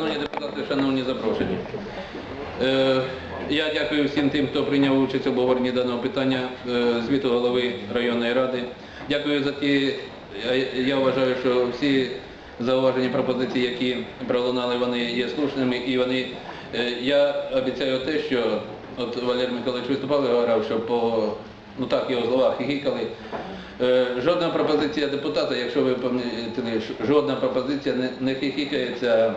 шановні депутати, запрошені. Е, Я дякую всім тим, хто прийняв участь у обговоренні даного питання е, звіту голови районної ради. Дякую за ті, я- вважаю, що всі зауваження пропозиції, які пролунали, вони є слушними і вони. е, Я обіцяю те, що от Валерій Миколаївич виступав і говорив, що по ну так його слова хихікали. Жодна пропозиція депутата, якщо ви ж- жодна пропозиція не, хихікається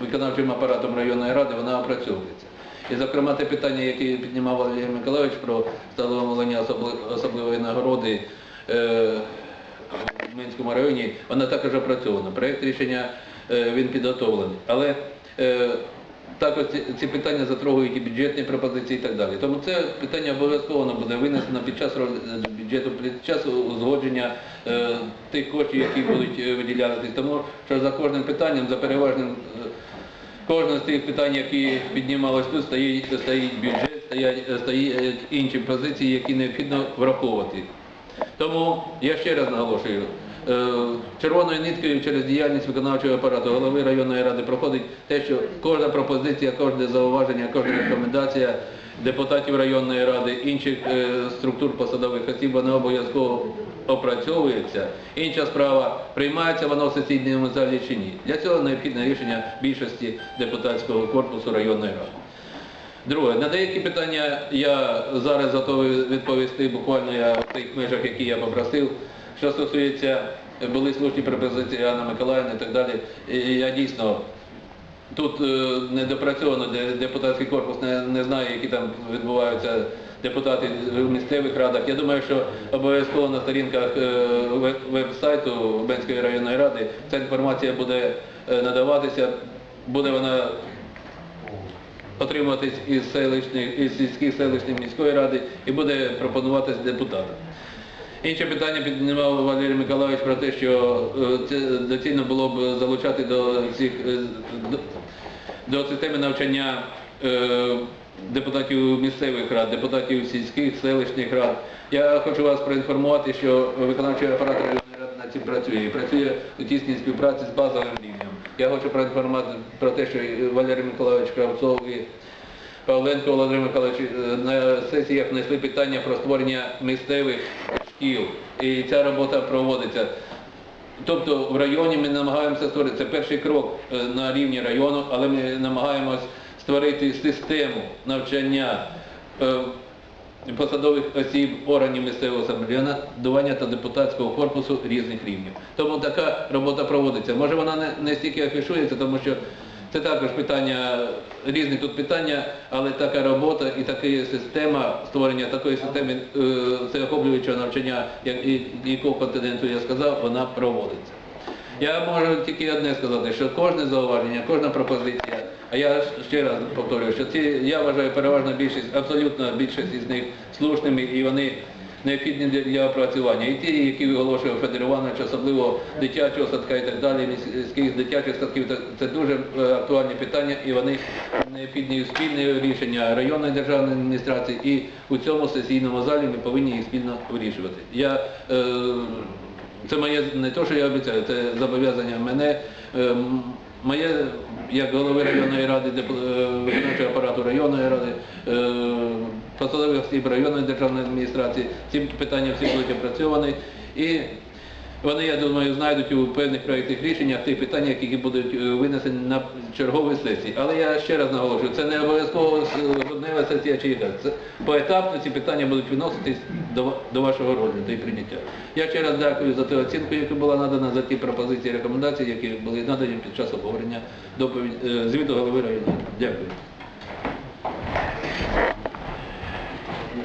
виконавчим апаратом районної ради, вона опрацьовується. І, зокрема, те питання, яке піднімав Валерій Миколаївич про встановлення особли- особливої нагороди е, в Минському районі, вона також опрацьована. Проєкт рішення е, він підготовлений. Але е, також ці, питання затрагують і бюджетні пропозиції і так далі. Тому це питання обов'язково буде винесено під час бюджету, під час узгодження е, тих коштів, які будуть е, виділятися. Тому що за кожним питанням, за переважним е, кожне з тих питань, які піднімалось тут, стоїть, стоїть бюджет, стоять, стоять інші позиції, які необхідно враховувати. Тому я ще раз наголошую, червоною ниткою через діяльність виконавчого апарату голови районної ради проходить те, що кожна пропозиція, кожне зауваження, кожна рекомендація депутатів районної ради, інших е, структур посадових осіб, вона обов'язково опрацьовується. Інша справа, приймається воно в сесійному залі чи ні. Для цього необхідне рішення більшості депутатського корпусу районної ради. Друге, на деякі питання я зараз готовий відповісти буквально я в тих межах, які я попросив. Що стосується, були слушні пропозиції Анна Миколаївна і так далі. Я дійсно тут е, не де депутатський корпус не, не знає, які там відбуваються депутати в місцевих радах. Я думаю, що обов'язково на сторінках е, веб- веб-сайту Бенської районної ради ця інформація буде е, надаватися, буде вона отримуватись із із сільських селищних міської ради і буде пропонуватись депутатам. Інше питання піднімав Валерій Миколаївич про те, що е, доцільно було б залучати до цих е, до, до системи навчання е, депутатів місцевих рад, депутатів сільських, селищних рад. Я хочу вас проінформувати, що виконавчий апарат районної ради над цим працює працює у тісній співпраці з базовим рівнем. Я хочу проінформувати про те, що Валерій Миколаївич Кравцов і Павленко Володимир е, на сесіях внесли питання про створення місцевих шкіл. І ця робота проводиться. Тобто в районі ми намагаємося створити, це перший крок е, на рівні району, але ми намагаємось створити систему навчання е, посадових осіб органів місцевого самоврядування та депутатського корпусу різних рівнів. Тому така робота проводиться. Може вона не, не стільки афішується, тому що це також питання, різні тут питання, але така робота і така система створення такої системи е, всеохоплюючого навчання, як і якого континенту я сказав, вона проводиться. Я можу тільки одне сказати, що кожне зауваження, кожна пропозиція, а я ще раз повторюю, що ці, я вважаю переважна більшість, абсолютно більшість із них слушними і вони необхідні для- опрацювання. І ті, які виголошував Федір Іванович, особливо дитячого садка і так далі, міських дитячих садків, це- дуже е, актуальні питання і вони необхідні спільне рішення районної державної адміністрації і у цьому сесійному залі ми повинні їх спільно вирішувати. Я е, це моє не те, що я обіцяю, це зобов'язання мене. Моє, як голови районної ради, е, виконавчого апарату районної ради, е, посадових осіб районної державної адміністрації, ці питання всі будуть опрацьовані. І вони, я думаю, знайдуть у певних проєктних рішеннях ті питання, які будуть е, винесені на чергові сесії. Але я ще раз наголошую, це не обов'язково е, груднева сесія чи яка. Це поетапно ці питання будуть виноситись до, до вашого розгляду і прийняття. Я ще раз дякую за ту оцінку, яка була надана, за ті пропозиції рекомендації, які були надані під час обговорення доповідь е, звіту голови району. Дякую.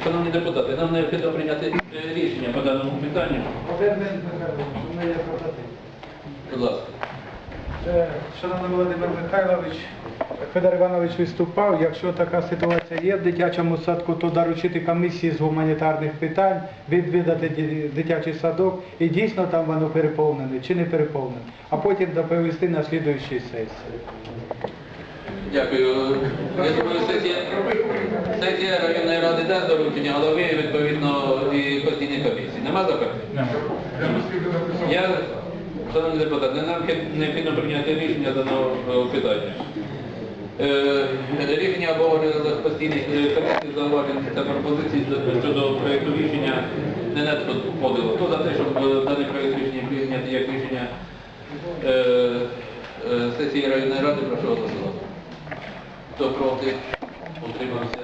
Шановні депутати, нам необхідно прийняти е, рішення по даному питанню. Будь ласка. Е, Шановний Володимир Михайлович, Федор Іванович виступав, якщо така ситуація є в дитячому садку, то доручити комісії з гуманітарних питань, відвідати дитячий садок і дійсно там воно переповнене чи не переповнене, а потім доповісти на слідуючій сесії. Дякую. Я думаю, сесія, сесія районної ради дасть доручення голови, відповідно, і постійній комісії. Нема запитань? Я Шановні депутати, нам необхідно прийняти рішення даного е, питання. Е, Рішення обговорювалося постійні комісії зауважень та пропозиції щодо проєкту рішення не надходило. Хто за те, щоб е, даний проєкт рішення прийняти як рішення е, е, сесії районної ради, прошу голосувати. Хто проти, утримався,